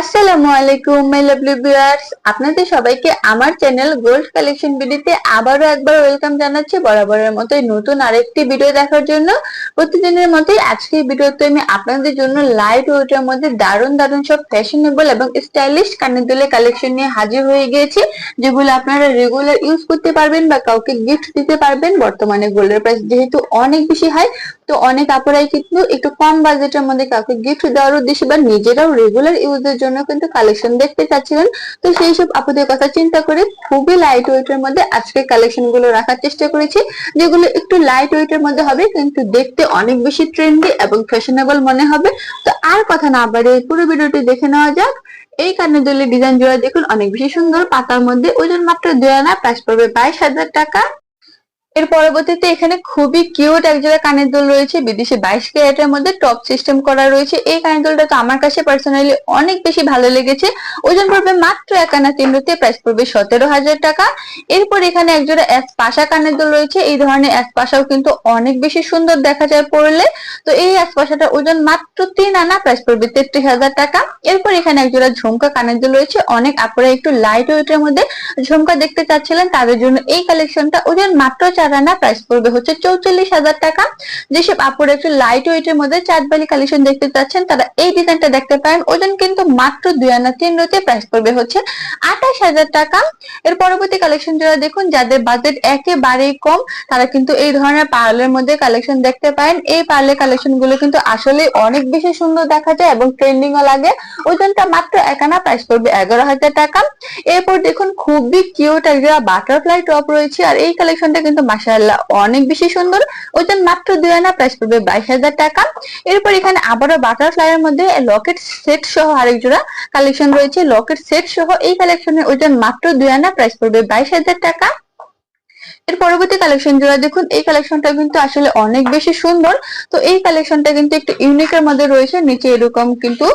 আসসালামু আলাইকুম my lovely viewers আপনাদের সবাইকে আমার চ্যানেল গোল্ড কালেকশন ভিডিওতে আবারও একবার ওয়েলকাম জানাচ্ছি বরাবরের মতোই নতুন আরেকটি ভিডিও দেখার জন্য। প্রতিদিনের মতোই আজকের ভিডিওতে আমি আপনাদের জন্য লাইট ওয়েটের মধ্যে দারুণ দারুণ সব ফ্যাশনেবল এবং স্টাইলিশ কানের দুলের কালেকশন নিয়ে হাজির হয়ে গিয়েছি, যেগুলো আপনারা রেগুলার ইউজ করতে পারবেন বা কাউকে গিফট দিতে পারবেন। বর্তমানে গোল্ডের প্রাইস যেহেতু অনেক বেশি হাই তো অনেক আপুরাই কিন্তু একটু কম বাজেটের মধ্যে কাউকে গিফট দেওয়ার উদ্দেশ্যে বা নিজেরাও রেগুলার ইউজের জন্য কিন্তু কালেকশন দেখতে চাচ্ছিলেন। তো সেই সব আপুদের কথা চিন্তা করে খুবই লাইট ওয়েটের মধ্যে আজকে কালেকশনগুলো রাখার চেষ্টা করেছি, যেগুলো একটু লাইট ওয়েটের মধ্যে হবে, কিন্তু দেখতে অনেক বেশি ট্রেন্ডি এবং ফ্যাশনেবল মনে হবে। তো আর কথা না বাড়িয়ে পুরো ভিডিওটি দেখে নেওয়া যাক। এই কানের দুলের ডিজাইন জোড়া দেখুন, অনেক বেশি সুন্দর পাতার মধ্যে ওজন মাত্র দুই আনা প্রাইস পড়বে বাইশ হাজার টাকা। এর পরবর্তীতে এখানে খুবই কিউট একজোড়া কানের দুল রয়েছে। বিদেশি বাইশ ক্যারেটের মধ্যে টপ সিস্টেম করা রয়েছে। এই কানের দুলটা তো আমার কাছে পার্সোনালি অনেক বেশি ভালো লেগেছে। ওজন পড়বে মাত্র এক আনা তিন রুতে প্রাইস পড়বে সতেরো হাজার টাকা। এরপর এখানে একজোড়া এক পাশা কানের দুল রয়েছে। এই ধরনের এক পাশাও কিন্তু অনেক বেশি সুন্দর দেখা যায় পড়লে তো এই এক পাশাটা ওজন মাত্র তিন আনা প্রাইস পড়বে তেত্রিশ হাজার টাকা। এরপর এখানে একজোড়া ঝুমকা কানের দুল রয়েছে। অনেক আপনারা একটু লাইট ওয়েটের মধ্যে ঝুমকা দেখতে চাচ্ছিলেন, তাদের জন্য এই কালেকশনটা ওজন মাত্র চার আনা প্রাইস পড়বে হচ্ছে চৌচল্লিশ হাজার টাকা। যেসব আপুরা একটু লাইট ওয়েটের মধ্যে চাঁদবালি কালেকশন দেখতে চাচ্ছেন, তারা এই ডিজাইনটা দেখতে পারেন। ওজন কিন্তু মাত্র দুই আনা তিন রোতে প্রাইস পড়বে হচ্ছে আঠাশ হাজার টাকা। এর পরবর্তী কালেকশন যারা দেখুন, যাদের বাজেট একেবারেই কম, তারা কিন্তু এই ধরনের পার্লের মধ্যে কালেকশন দেখতে পারেন। এই পার্লের কালেকশনগুলো কিন্তু আসলে অনেক বেশি সুন্দর দেখা যায় এবং ট্রেন্ডিং ও লাগে। ওজনটা মাত্র একানা প্রাইস পড়বে এগারো হাজার টাকা। এরপর দেখুন, খুবই কিউট একটা বাটারফ্লাই টপ রয়েছে। আর এই কালেকশনটা কিন্তু মাসাল্লাহ অনেক বেশি সুন্দর। ওজন মাত্র দুই আনা প্রাইস পড়বে বাইশ হাজার টাকা। এরপর এখানে আবারও বাটারফ্লাই এর মধ্যে লকেট সেট সহ আরেক জোড়া কালেকশন রয়েছে। লকেট সেট সহ এই কালেকশনের ওজন মাত্র দুই আনা প্রাইস পড়বে বাইশ হাজার টাকা। এর পরবর্তী কালেকশন জোড়া দেখুন, এই কালেকশনটা কিন্তু আসলে অনেক বেশি সুন্দর। তো এই কালেকশনটা কিন্তু একটু ইউনিকের মধ্যে রয়েছে। নিচে এরকম কিন্তু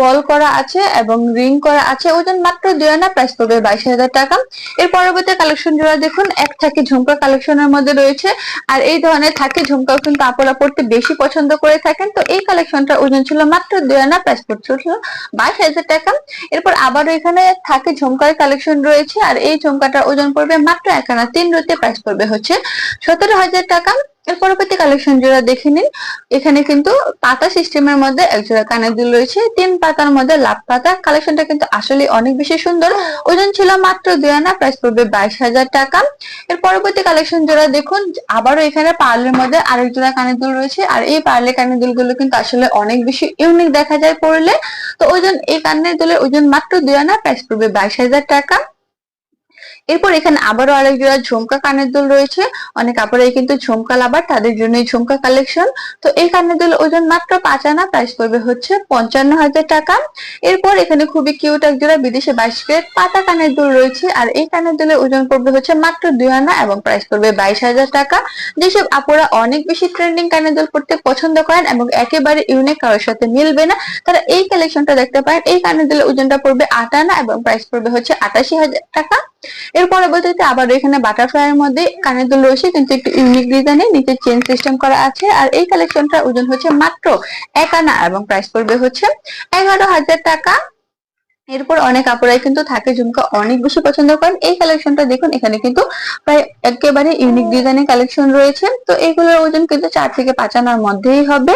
বল করা আছে এবং রিং করা আছে। ওজন মাত্র দুই আনা প্রাইস পড়বে বাইশ হাজার টাকা। এর পরবর্তী কালেকশন জোড়া দেখুন, এক থাকে ঝুমকা কালেকশনের মধ্যে রয়েছে। আর এই ধরনের থাকে ঝুমকাও কিন্তু আপুরা পড়তে বেশি পছন্দ করে থাকেন। তো এই কালেকশনটা ওজন ছিল মাত্র দুই আনা প্রাইস পড়ছিল বাইশ হাজার টাকা। এরপর আবারও এখানে থাকে ঝুমকার কালেকশন রয়েছে। আর এই ঝুমকাটার ওজন পড়বে মাত্র এক আনা, তিন রুতে প্রাইস পড়বে হচ্ছে সতেরো হাজার টাকা। এর পরবর্তী কালেকশন জোড়া দেখে নিন। এখানে কিন্তু পাতা সিস্টেমের মধ্যে এক জোড়া কানের দুল রয়েছে, তিন পাতার মধ্যে লাভ পাতা। কালেকশনটা কিন্তু আসলে অনেক বেশি সুন্দর। ওজন ছিল মাত্র দুই আনা প্রাইস পড়বে বাইশ হাজার টাকা। এর পরবর্তী কালেকশন জোড়া দেখুন, আবারও এখানে পার্লের মধ্যে আরেক জোড়া কানের দুল রয়েছে। আর এই পার্লের কানের দুলগুলো কিন্তু আসলে অনেক বেশি ইউনিক দেখা যায় পড়লে। তো ওজন, এই কানের দুলের ওজন মাত্র দুই আনা প্রাইস পড়বে বাইশ হাজার টাকা। এরপর এখানে আবারও আরেক জোড়া ঝুমকা কানের দুল রয়েছে। অনেক আপুরাই কিন্তু ঝুমকা লাভার, তাদের জন্য এই ঝুমকা কালেকশন তো এই কানের দুল ওজন মাত্র পাঁচ আনা প্রাইস পড়বে হচ্ছে পঞ্চান্ন হাজার টাকা। এরপর এখানে খুবই কিউট এক জোড়া বিদেশে বাইশ ক্যারেট পাতা কানের দুল রয়েছে। আর এই কানের দুলের ওজন পড়বে হচ্ছে মাত্র দুই আনা এবং প্রাইস পড়বে বাইশ হাজার টাকা। যেসব আপুরা অনেক বেশি ট্রেন্ডিং কানের দুল পড়তে পছন্দ করেন এবং একেবারে ইউনিক কারোর সাথে মিলবে না, তারা এই কালেকশনটা দেখতে পারেন। এই কানের দুলের ওজনটা পড়বে আট আনা এবং প্রাইস পড়বে হচ্ছে আটাশি হাজার টাকা। এর পরবর্তীতে আবার এখানে বাটারফ্লাই এর মধ্যে কানের দুল রয়েছে, কিন্তু একটু ইউনিক ডিজাইনে নিচে চেন সিস্টেম করা আছে। আর এই কালেকশনটা ওজন হচ্ছে মাত্র এক আনা এবং প্রাইস পড়বে হচ্ছে এগারো হাজার টাকা। এরপর অনেক আপুরাই কিন্তু থাকে ঝুমকা অনেক বেশি পছন্দ করেন। এই কালেকশনটা দেখুন, এখানে কিন্তু প্রায় একেবারে ইউনিক ডিজাইনের কালেকশন রয়েছে। তো এগুলোর ওজন কিন্তু চার থেকে পাঁচ আনার মধ্যেই হবে।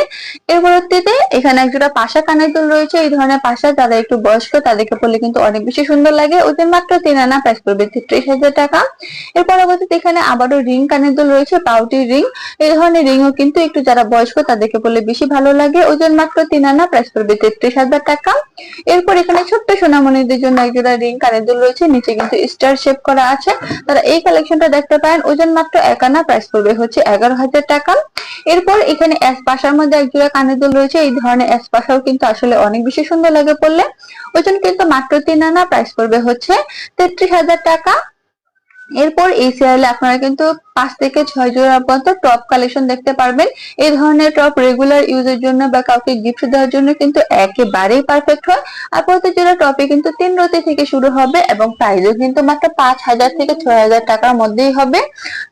এর পরবর্তীতে এখানে একজোড়া পাশা কানের দুল রয়েছে। এই ধরনের পাশা যারা একটু বয়স্ক, তাদেরকে পড়লে কিন্তু অনেক বেশি সুন্দর লাগে। ওজন মাত্র তিন আনা প্রাইস করবে তেত্রিশ হাজার টাকা। এর পরবর্তীতে এখানে আবারও রিং কানের দুল রয়েছে, পাউটি রিং। এই ধরনের রিংও কিন্তু একটু যারা বয়স্ক, তাদেরকে পড়লে বেশি ভালো লাগে। ওজন মাত্র তিন আনা প্রাইস করবে তেত্রিশ হাজার টাকা। এরপর এখানে ছোট্ট সোনামণিদের জন্য একজোড়া রিং কানের দুল রয়েছে, নিচে কিন্তু স্টার শেপ করা আছে। তারা এই কালেকশনটা দেখতে পারেন, ওজন মাত্র একানা প্রাইস পড়বে হচ্ছে এগারো হাজার টাকা। এরপর এখানে পাশার মধ্যে একজোড়া কানের দুল রয়েছে, এই ধরনের পাশাও কিন্তু আসলে অনেক বেশি সুন্দর লাগে পড়লে ওজন কিন্তু মাত্র তিন আনা প্রাইস পড়বে হচ্ছে তেত্রিশ হাজার টাকা। এরপর এই সিরিয়ালে আপনারা কিন্তু পাঁচ থেকে ছয় জোড়া পর্যন্ত টপ কালেকশন দেখতে পারবেন। এই ধরনের টপ রেগুলার ইউজের জন্য বা কাউকে গিফট দেওয়ার জন্য কিন্তু একেবারেই পারফেক্ট হয়। আর প্রতি জোড়া টপে কিন্তু তিন রতি থেকে শুরু হবে এবং প্রাইসও কিন্তু মাত্র পাঁচ হাজার থেকে ছয় হাজার টাকার মধ্যেই হবে।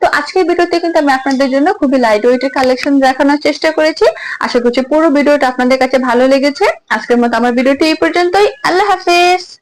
তো আজকের ভিডিওতে কিন্তু আমি আপনাদের জন্য খুবই লাইট ওয়েটের কালেকশন দেখানোর চেষ্টা করেছি। আশা করছি পুরো ভিডিওটা আপনাদের কাছে ভালো লেগেছে। আজকের মতো আমার ভিডিওটি এই পর্যন্তই। আল্লাহ হাফেজ।